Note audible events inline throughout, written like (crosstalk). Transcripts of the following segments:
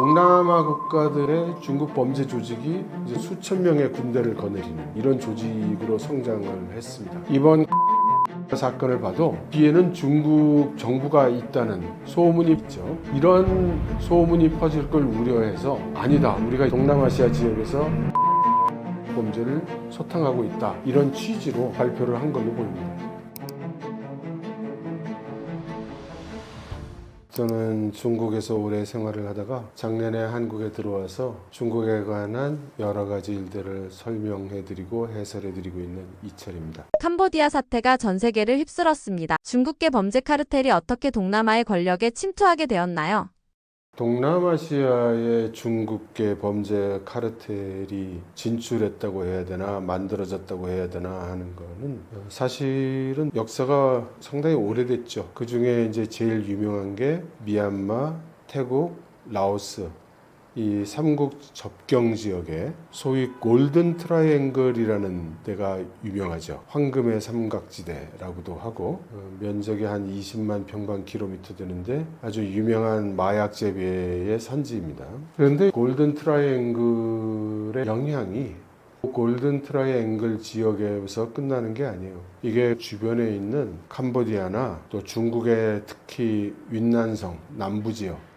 동남아 국가들의 중국 범죄 조직이 이제 수천 명의 군대를 거느리는 이런 조직으로 성장을 했습니다. 이번 (laughs) 사건을 봐도 뒤에는 중국 정부가 있다는 소문이 있죠. 이런 소문이 퍼질 걸 우려해서 아니다. 우리가 동남아시아 지역에서 (laughs) 범죄를 소탕하고 있다. 이런 취지로 발표를 한 걸로 보입니다. 저는 중국에서 오래 생활을 하다가 작년에 한국에 들어와서 중국에 관한 여러 가지 일들을 설명해드리고 해설해드리고 있는 이철입니다. 캄보디아 사태가 전 세계를 휩쓸었습니다. 중국계 범죄 카르텔이 어떻게 동남아의 권력에 침투하게 되었나요? 동남아시아의 중국계 범죄 카르텔이 진출했다고 해야 되나 만들어졌다고 해야 되나 하는 거는 사실은 역사가 상당히 오래됐죠. 그 중에 이제 제일 유명한 게 미얀마, 태국, 라오스 이 삼국 접경 지역에 소위 골든 트라이앵글이라는 데가 유명하죠. 황금의 삼각지대라고도 하고 어, 면적이 한 20만 평방 킬로미터 되는데 아주 유명한 마약 재배의 선지입니다. 그런데 골든 트라이앵글의 영향이 골든 트라이앵글 지역에서 끝나는 게 아니에요. 이게 주변에 있는 캄보디아나 또 중국의 특히 윈난성 남부 지역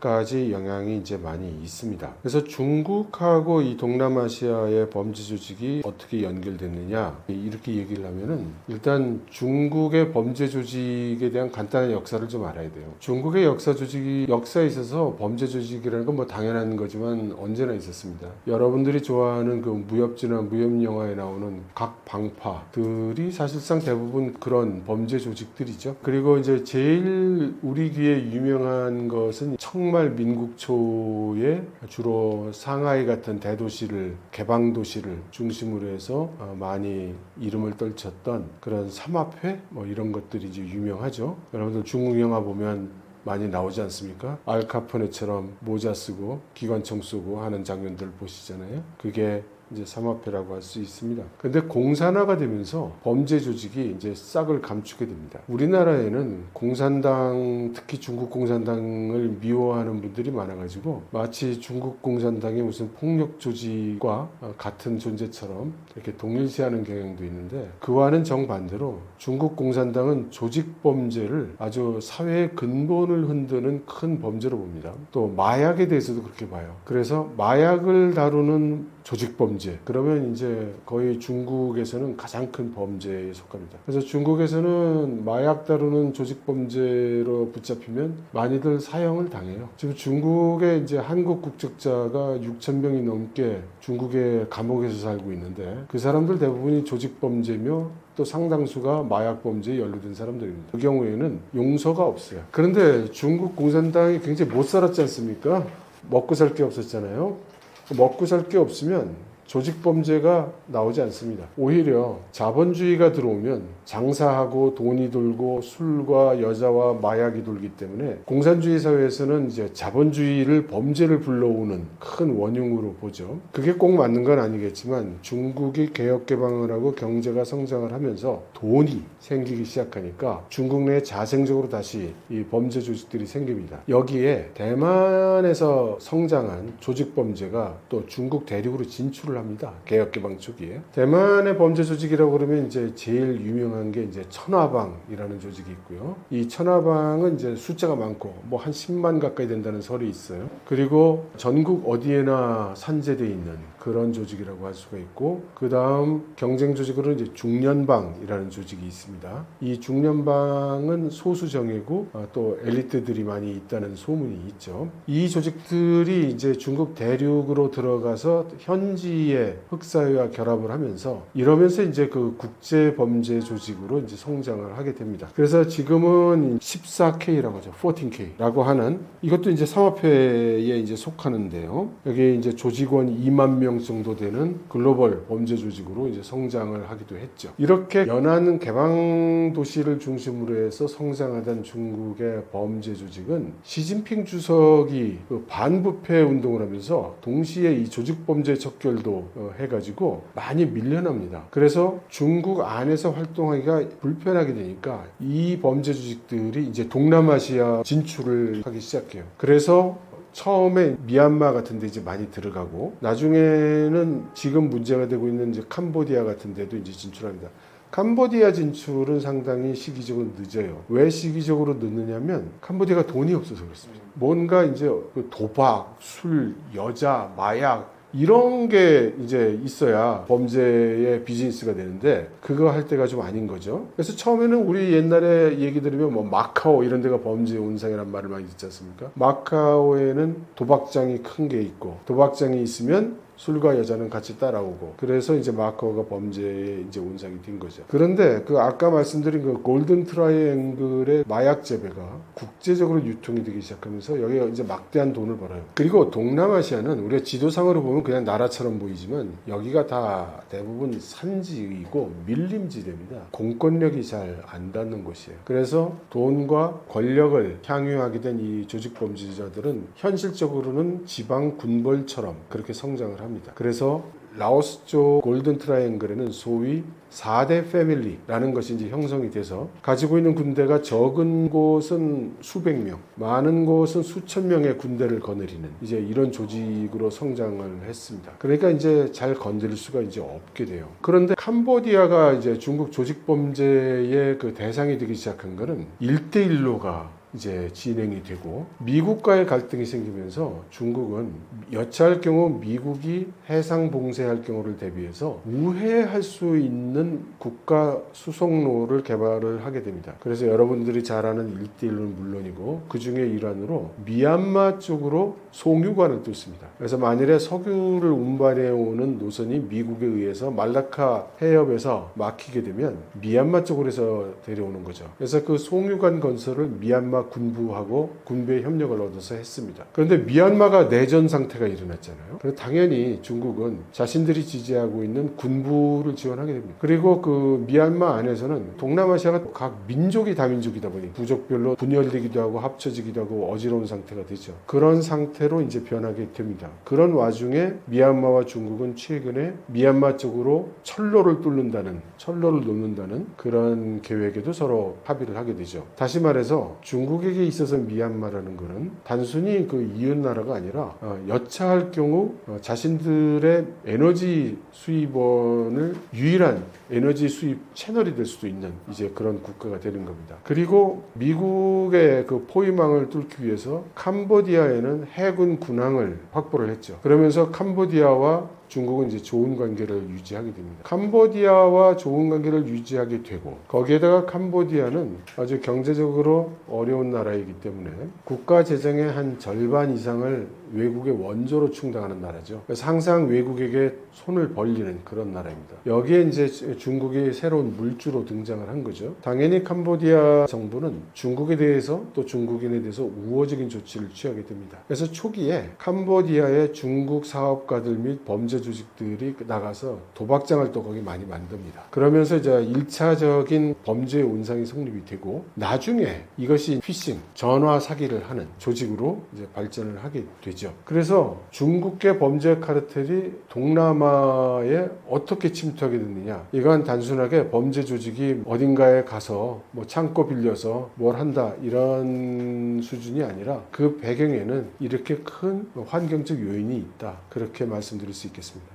까지 영향이 이제 많이 있습니다. 그래서 중국하고 이 동남아시아의 범죄 조직이 어떻게 연결됐느냐 이렇게 얘기를 하면은 일단 중국의 범죄 조직에 대한 간단한 역사를 좀 알아야 돼요. 중국의 역사 조직이 역사에 있어서 범죄 조직이라는 건 뭐 당연한 거지만 언제나 있었습니다. 여러분들이 좋아하는 그 무협지나 무협 영화에 나오는 각 방파들이 사실상 대부분 그런 범죄 조직들이죠. 그리고 이제 제일 우리 귀에 유명한 것은 정말 민국 초에 주로 상하이 같은 대도시를 개방 도시를 중심으로 해서 어, 많이 이름을 떨쳤던 그런 삼합회 뭐 이런 것들이 이제 유명하죠. 여러분들 중국 영화 보면 많이 나오지 않습니까? 알카포네처럼 모자 쓰고 기관총 쏘고 하는 장면들 보시잖아요. 그게 이제 삼합회라고 할 수 있습니다. 근데 공산화가 되면서 범죄 조직이 이제 싹을 감추게 됩니다. 우리나라에는 공산당, 특히 중국 공산당을 미워하는 분들이 많아가지고 마치 중국 공산당이 무슨 폭력 조직과 같은 존재처럼 이렇게 동일시하는 경향도 있는데 그와는 정반대로 중국 공산당은 조직 범죄를 아주 사회의 근본을 흔드는 큰 범죄로 봅니다. 또 마약에 대해서도 그렇게 봐요. 그래서 마약을 다루는 조직 범죄 그러면 이제 거의 중국에서는 가장 큰 범죄에 속합니다. 그래서 중국에서는 마약 다루는 조직 범죄로 붙잡히면 많이들 사형을 당해요. 지금 중국에 이제 한국 국적자가 6천 명이 넘게 중국의 감옥에서 살고 있는데 그 사람들 대부분이 조직 범죄며 또 상당수가 마약 범죄에 연루된 사람들입니다. 그 경우에는 용서가 없어요. 그런데 중국 공산당이 굉장히 못 살았지 않습니까? 먹고 살 게 없었잖아요. 먹고 살 게 없으면 조직 범죄가 나오지 않습니다. 오히려 자본주의가 들어오면 장사하고 돈이 돌고 술과 여자와 마약이 돌기 때문에 공산주의 사회에서는 이제 자본주의를 범죄를 불러오는 큰 원흉으로 보죠. 그게 꼭 맞는 건 아니겠지만 중국이 개혁 개방을 하고 경제가 성장을 하면서 돈이 생기기 시작하니까 중국 내에 자생적으로 다시 이 범죄 조직들이 생깁니다. 여기에 대만에서 성장한 조직 범죄가 또 중국 대륙으로 진출을 합니다. 개혁 개방 초기에. 대만의 범죄 조직이라고 그러면 이제 제일 유명한 게 이제 천화방이라는 조직이 있고요. 이 천화방은 이제 숫자가 많고 뭐 한 10만 가까이 된다는 설이 있어요. 그리고 전국 어디에나 산재돼 있는 그런 조직이라고 할 수가 있고 그 다음 경쟁 조직으로 이제 중년방이라는 조직이 있습니다. 이 중년방은 소수 정예고 어, 또 엘리트들이 많이 있다는 소문이 있죠. 이 조직들이 이제 중국 대륙으로 들어가서 현지의 흑사회와 결합을 하면서 이러면서 이제 그 국제 범죄 조직으로 이제 성장을 하게 됩니다. 그래서 지금은 14K라고 하죠. 14K라고 하는 이것도 이제 상업회에 이제 속하는데요. 여기 이제 조직원 2만 명 정도 되는 글로벌 범죄 조직으로 이제 성장을 하기도 했죠. 이렇게 연안 개방 도시를 중심으로 해서 성장하던 중국의 범죄 조직은 시진핑 주석이 그 반부패 운동을 하면서 동시에 이 조직 범죄 척결도 어, 해가지고 많이 밀려납니다. 그래서 중국 안에서 활동하기가 불편하게 되니까 이 범죄 조직들이 이제 동남아시아 진출을 하기 시작해요. 그래서 처음에 미얀마 같은 데 이제 많이 들어가고 나중에는 지금 문제가 되고 있는 이제 캄보디아 같은 데도 이제 진출합니다. 캄보디아 진출은 상당히 시기적으로 늦어요. 왜 시기적으로 늦느냐면 캄보디아가 돈이 없어서 그렇습니다. 뭔가 이제 그 도박, 술, 여자, 마약 이런 게 이제 있어야 범죄의 비즈니스가 되는데 그거 할 때가 좀 아닌 거죠. 그래서 처음에는 우리 옛날에 얘기 들으면 뭐 마카오 이런 데가 범죄 온상이란 말을 많이 듣지 않습니까? 마카오에는 도박장이 큰 게 있고 도박장이 있으면 술과 여자는 같이 따라오고 그래서 이제 마카오가 범죄의 이제 온상이 된 거죠. 그런데 그 아까 말씀드린 그 골든 트라이앵글의 마약 재배가 국제적으로 유통이 되기 시작하면서 여기가 이제 막대한 돈을 벌어요. 그리고 동남아시아는 우리가 지도상으로 보면 그냥 나라처럼 보이지만 여기가 다 대부분 산지이고 밀림지대입니다. 공권력이 잘 안 닿는 곳이에요. 그래서 돈과 권력을 향유하게 된 이 조직 범죄자들은 현실적으로는 지방 군벌처럼 그렇게 성장을 합니다. 그래서 라오스 쪽 골든 트라이앵글에는 소위 4대 패밀리라는 것이 이제 형성이 돼서 가지고 있는 군대가 적은 곳은 수백 명, 많은 곳은 수천 명의 군대를 거느리는 이제 이런 조직으로 성장을 했습니다. 그러니까 이제 잘 건드릴 수가 이제 없게 돼요. 그런데 캄보디아가 이제 중국 조직 범죄의 그 대상이 되기 시작한 거는 1대1로가 이제 진행이 되고 미국과의 갈등이 생기면서 중국은 여차할 경우 미국이 해상 봉쇄할 경우를 대비해서 우회할 수 있는 국가 수송로를 개발을 하게 됩니다. 그래서 여러분들이 잘 아는 1대1은 물론이고 그 중에 일환으로 미얀마 쪽으로 송유관을 뚫습니다. 그래서 만일에 석유를 운반해 오는 노선이 미국에 의해서 말라카 해협에서 막히게 되면 미얀마 쪽으로 해서 데려오는 거죠. 그래서 그 송유관 건설을 미얀마 군부하고 군부의 협력을 얻어서 했습니다. 그런데 미얀마가 내전 상태가 일어났잖아요. 그래서 당연히 중국은 자신들이 지지하고 있는 군부를 지원하게 됩니다. 그리고 그 미얀마 안에서는 동남아시아가 각 민족이 다민족이다 보니 부족별로 분열되기도 하고 합쳐지기도 하고 어지러운 상태가 되죠. 그런 상태로 이제 변하게 됩니다. 그런 와중에 미얀마와 중국은 최근에 미얀마 쪽으로 철로를 뚫는다는 철로를 놓는다는 그런 계획에도 서로 합의를 하게 되죠. 다시 말해서 중국 에게 있어서 미얀마라는 것은 단순히 그 이웃 나라가 아니라 어, 여차할 경우 어, 자신들의 에너지 수입원을 유일한 에너지 수입 채널이 될 수도 있는 이제 그런 국가가 되는 겁니다. 그리고 미국의 그 포위망을 뚫기 위해서 캄보디아에는 해군 군항을 확보를 했죠. 그러면서 캄보디아와 중국은 이제 좋은 관계를 유지하게 됩니다. 캄보디아와 좋은 관계를 유지하게 되고 거기에다가 캄보디아는 아주 경제적으로 어려운 나라이기 때문에 국가 재정의 한 절반 이상을 외국의 원조로 충당하는 나라죠. 그래서 항상 외국에게 손을 벌리는 그런 나라입니다. 여기에 이제 중국이 새로운 물주로 등장을 한 거죠. 당연히 캄보디아 정부는 중국에 대해서 또 중국인에 대해서 우호적인 조치를 취하게 됩니다. 그래서 초기에 캄보디아의 중국 사업가들 및 범죄 조직들이 나가서 도박장을 또 거기 많이 만듭니다. 그러면서 이제 1차적인 범죄 온상이 성립이 되고 나중에 이것이 피싱, 전화 사기를 하는 조직으로 이제 발전을 하게 되죠. 그래서 중국계 범죄 카르텔이 동남아에 어떻게 침투하게 됐느냐? 이건 단순하게 범죄 조직이 어딘가에 가서 뭐 창고 빌려서 뭘 한다 이런 수준이 아니라 그 배경에는 이렇게 큰 환경적 요인이 있다. 그렇게 말씀드릴 수 있겠습니다.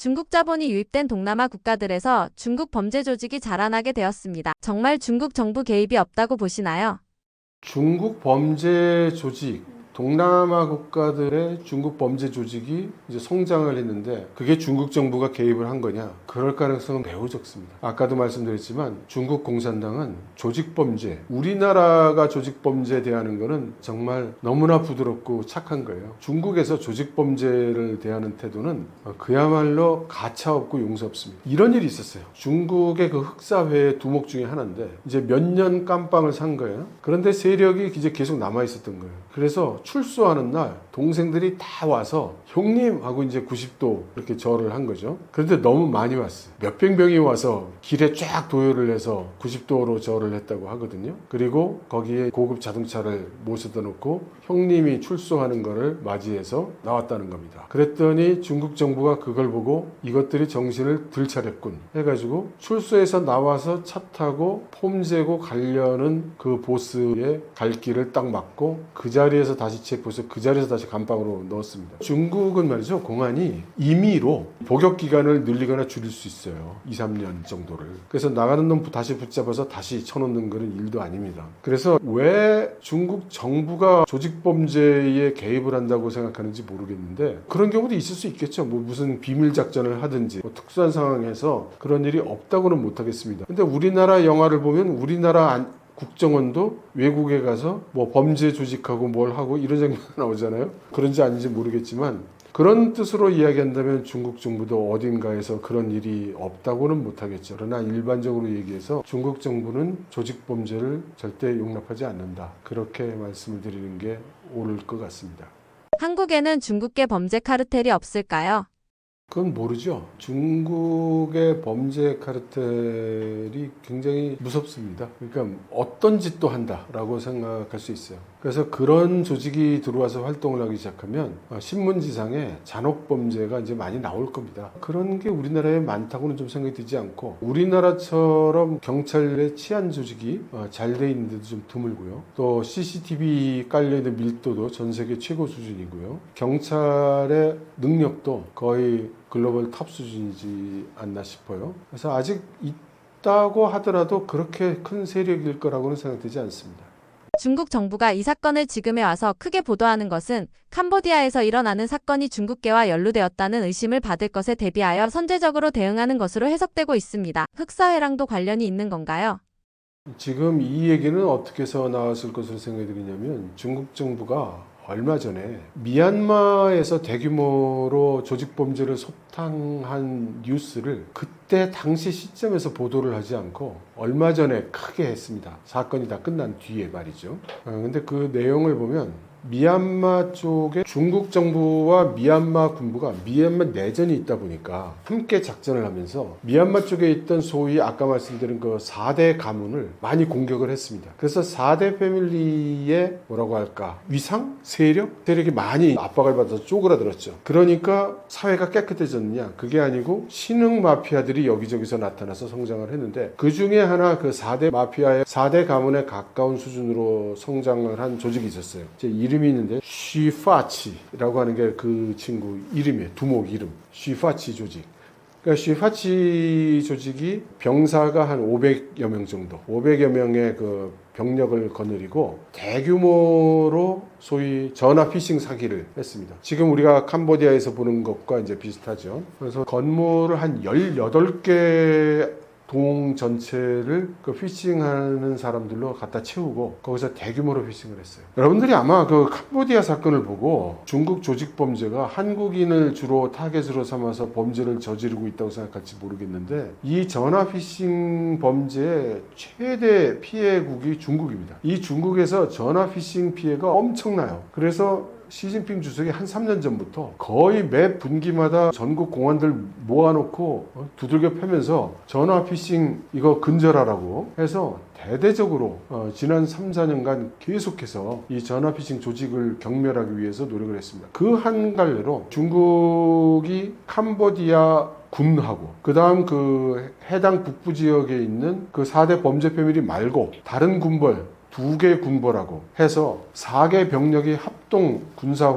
중국 자본이 유입된 동남아 국가들에서 중국 범죄 조직이 자라나게 되었습니다. 정말 중국 정부 개입이 없다고 보시나요? 중국 범죄 조직, 동남아 국가들의 중국 범죄 조직이 이제 성장을 했는데 그게 중국 정부가 개입을 한 거냐? 그럴 가능성은 매우 적습니다. 아까도 말씀드렸지만 중국 공산당은 조직 범죄, 우리나라가 조직 범죄에 대하는 거는 정말 너무나 부드럽고 착한 거예요. 중국에서 조직 범죄를 대하는 태도는 그야말로 가차 없고 용서 없습니다. 이런 일이 있었어요. 중국의 그 흑사회의 두목 중에 하나인데 이제 몇 년 깜빵을 산 거예요. 그런데 세력이 이제 계속 남아 있었던 거예요. 그래서 출소하는 날 동생들이 다 와서 형님 하고 이제 90도 이렇게 절을 한 거죠. 그런데 너무 많이 왔어요. 몇백 명이 와서 길에 쫙 도열을 해서 90도로 절을 했다고 하거든요. 그리고 거기에 고급 자동차를 모셔다 놓고 형님이 출소하는 거를 맞이해서 나왔다는 겁니다. 그랬더니 중국 정부가 그걸 보고 이것들이 정신을 들차렸군 해가지고 출소해서 나와서 차 타고 폼재고 가려는 그 보스의 갈 길을 딱 막고 그 자리에서 다시 체포해서 그 자리에서 다시 다시 감방으로 넣었습니다. 중국은 말이죠 공안이 임의로 복역 기간을 늘리거나 줄일 수 있어요. 2, 3년 정도를. 그래서 나가는 놈 다시 붙잡아서 다시 쳐놓는 거는 일도 아닙니다. 그래서 왜 중국 정부가 조직 범죄에 개입을 한다고 생각하는지 모르겠는데 그런 경우도 있을 수 있겠죠. 뭐 무슨 비밀 작전을 하든지 뭐 특수한 상황에서 그런 일이 없다고는 못하겠습니다. 근데 우리나라 영화를 보면 우리나라 안- 국정원도 외국에 가서 뭐 범죄 조직하고 뭘 하고 이런 장면 나오잖아요. 그런지 아닌지 모르겠지만 그런 뜻으로 이야기한다면 중국 정부도 어딘가에서 그런 일이 없다고는 못하겠죠. 그러나 일반적으로 얘기해서 중국 정부는 조직 범죄를 절대 용납하지 않는다. 그렇게 말씀을 드리는 게 옳을 것 같습니다. 한국에는 중국계 범죄 카르텔이 없을까요? 그건 모르죠. 중국의 범죄 카르텔이 굉장히 무섭습니다. 그러니까 어떤 짓도 한다라고 생각할 수 있어요. 그래서 그런 조직이 들어와서 활동을 하기 시작하면 어, 신문지상에 잔혹 범죄가 이제 많이 나올 겁니다. 그런 게 우리나라에 많다고는 좀 생각이 들지 않고 우리나라처럼 경찰의 치안 조직이 어, 잘돼 있는데도 좀 드물고요. 또 CCTV 깔려 있는 밀도도 전 세계 최고 수준이고요. 경찰의 능력도 거의 글로벌 탑 수준이지 않나 싶어요. 그래서 아직 있다고 하더라도 그렇게 큰 세력일 거라고는 생각되지 않습니다. 중국 정부가 이 사건을 지금에 와서 크게 보도하는 것은 캄보디아에서 일어나는 사건이 중국계와 연루되었다는 의심을 받을 것에 대비하여 선제적으로 대응하는 것으로 해석되고 있습니다. 흑사회랑도 관련이 있는 건가요? 지금 이 얘기는 어떻게 해서 나왔을 것으로 생각이 드냐면 중국 정부가 얼마 전에 미얀마에서 대규모로 조직 범죄를 소탕한 뉴스를 그때 당시 시점에서 보도를 하지 않고 얼마 전에 크게 했습니다. 사건이 다 끝난 뒤에 말이죠. 어, 근데 그 내용을 보면 미얀마 쪽에 중국 정부와 미얀마 군부가 미얀마 내전이 있다 보니까 함께 작전을 하면서 미얀마 쪽에 있던 소위 아까 말씀드린 그 4대 가문을 많이 공격을 했습니다. 그래서 4대 패밀리의 뭐라고 할까 위상? 세력? 세력이 많이 압박을 받아서 쪼그라들었죠. 그러니까 사회가 깨끗해졌느냐? 그게 아니고 신흥 마피아들이 여기저기서 나타나서 성장을 했는데 그 중에 하나 그 4대 마피아의 4대 가문에 가까운 수준으로 성장을 한 조직이 있었어요. 제 이름이 있는데 쉬파치라고 하는 게 그 친구 이름이에요. 두목 이름. 쉬파치 조직. 그러니까 쉬파치 조직이 병사가 한 500여 명 정도, 500여 명의 그 병력을 거느리고 대규모로 소위 전화 피싱 사기를 했습니다. 지금 우리가 캄보디아에서 보는 것과 이제 비슷하죠. 그래서 건물을 한 18개 동 전체를 그 피싱하는 사람들로 갖다 채우고 거기서 대규모로 피싱을 했어요. 여러분들이 아마 그 캄보디아 사건을 보고 중국 조직 범죄가 한국인을 주로 타겟으로 삼아서 범죄를 저지르고 있다고 생각할지 모르겠는데 이 전화 피싱 범죄의 최대 피해국이 중국입니다. 이 중국에서 전화 피싱 피해가 엄청나요. 그래서 시진핑 주석이 한 3년 전부터 거의 매 분기마다 전국 공안들 모아놓고 어, 두들겨 패면서 전화 피싱 이거 근절하라고 해서 대대적으로 어, 지난 3, 4년간 계속해서 이 전화 피싱 조직을 경멸하기 위해서 노력을 했습니다. 그 한 갈래로 중국이 캄보디아 군하고 그다음 그 해당 북부 지역에 있는 그 4대 범죄 패밀리 말고 다른 군벌 두 개 군벌하고 해서 4개 병력이 합동 군사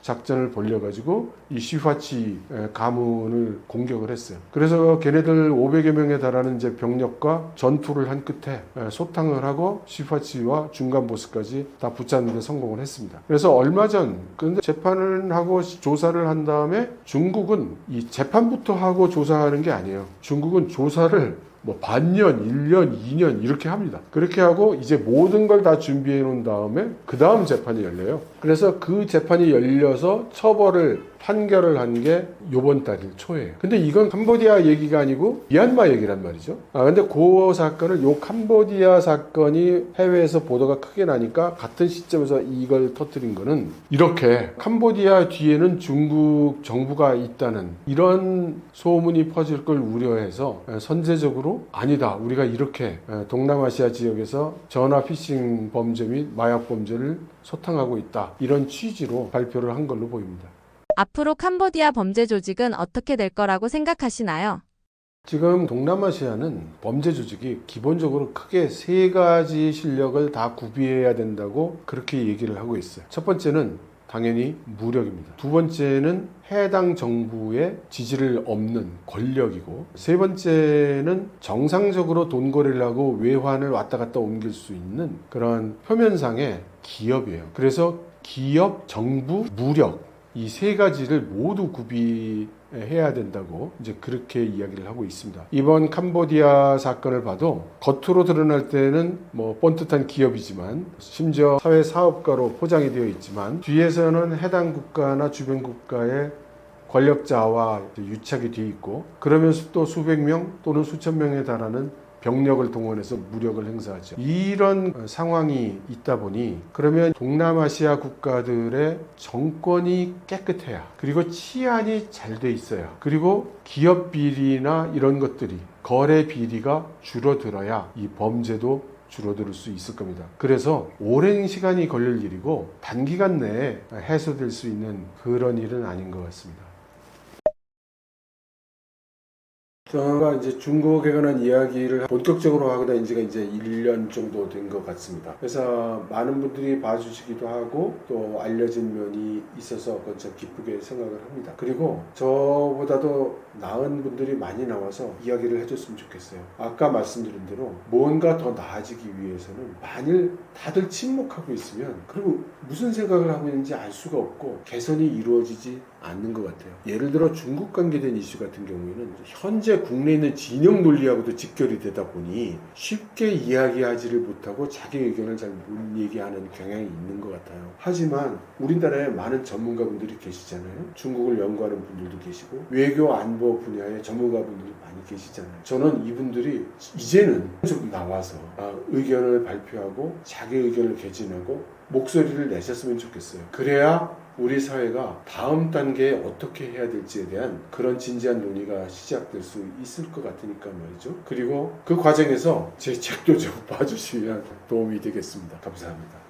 작전을 벌려가지고 이 시화치 가문을 공격을 했어요. 그래서 걔네들 500여 명에 달하는 이제 병력과 전투를 한 끝에 에, 소탕을 하고 시화치와 중간 보스까지 다 붙잡는 데 성공을 했습니다. 그래서 얼마 전 근데 재판을 하고 조사를 한 다음에 중국은 이 재판부터 하고 조사하는 게 아니에요. 중국은 조사를 뭐 반년, 1년, 2년 이렇게 합니다. 그렇게 하고 이제 모든 걸 다 준비해 놓은 다음에 그 다음 재판이 열려요. 그래서 그 재판이 열려서 처벌을 판결을 한 게 요번 달 초예요. 근데 이건 캄보디아 얘기가 아니고 미얀마 얘기란 말이죠. 아 근데 그 사건을 요 캄보디아 사건이 해외에서 보도가 크게 나니까 같은 시점에서 이걸 터뜨린 거는 이렇게 캄보디아 뒤에는 중국 정부가 있다는 이런 소문이 퍼질 걸 우려해서 선제적으로 아니다. 우리가 이렇게 동남아시아 지역에서 전화 피싱 범죄 및 마약 범죄를 소탕하고 있다. 이런 취지로 발표를 한 걸로 보입니다. 앞으로 캄보디아 범죄 조직은 어떻게 될 거라고 생각하시나요? 지금 동남아시아는 범죄 조직이 기본적으로 크게 세 가지 실력을 다 구비해야 된다고 그렇게 얘기를 하고 있어요. 첫 번째는 당연히 무력입니다. 두 번째는 해당 정부의 지지를 없는 권력이고 세 번째는 정상적으로 돈 거래를 하고 외환을 왔다 갔다 옮길 수 있는 그런 표면상의 기업이에요. 그래서 기업, 정부, 무력 이 세 가지를 모두 구비해야 된다고 이제 그렇게 이야기를 하고 있습니다. 이번 캄보디아 사건을 봐도 겉으로 드러날 때는 뭐 뻔듯한 기업이지만 심지어 사회 사업가로 포장이 되어 있지만 뒤에서는 해당 국가나 주변 국가의 권력자와 유착이 되어 있고 그러면서 또 수백 명 또는 수천 명에 달하는 병력을 동원해서 무력을 행사하죠. 이런 어, 상황이 있다 보니 그러면 동남아시아 국가들의 정권이 깨끗해야 그리고 치안이 잘 돼 있어야 그리고 기업 비리나 이런 것들이 거래 비리가 줄어들어야 이 범죄도 줄어들 수 있을 겁니다. 그래서 오랜 시간이 걸릴 일이고 단기간 내에 해소될 수 있는 그런 일은 아닌 것 같습니다. 제가 이제 중국에 관한 이야기를 본격적으로 하고 다닌 지가 이제 1년 정도 된 것 같습니다. 그래서 많은 분들이 봐주시기도 하고 또 알려진 면이 있어서 그건 참 기쁘게 생각을 합니다. 그리고 저보다도 나은 분들이 많이 나와서 이야기를 해줬으면 좋겠어요. 아까 말씀드린 대로 뭔가 더 나아지기 위해서는 만일 다들 침묵하고 있으면 그리고 무슨 생각을 하고 있는지 알 수가 없고 개선이 이루어지지 않는 것 같아요. 예를 들어 중국 관계된 이슈 같은 경우에는 현재 국내에 있는 진영 논리하고도 직결이 되다 보니 쉽게 이야기하지를 못하고 자기 의견을 잘 못 얘기하는 경향이 있는 것 같아요. 하지만 우리나라에 많은 전문가분들이 계시잖아요. 중국을 연구하는 분들도 계시고 외교 안보 분야의 전문가분들이 많이 계시잖아요. 저는 이분들이 이제는 좀 나와서 아, 의견을 발표하고 자기 의견을 개진하고 목소리를 내셨으면 좋겠어요. 그래야 우리 사회가 다음 단계에 어떻게 해야 될지에 대한 그런 진지한 논의가 시작될 수 있을 것 같으니까 말이죠. 그리고 그 과정에서 제 책도 좀 (laughs) 봐주시면 도움이 되겠습니다. 감사합니다.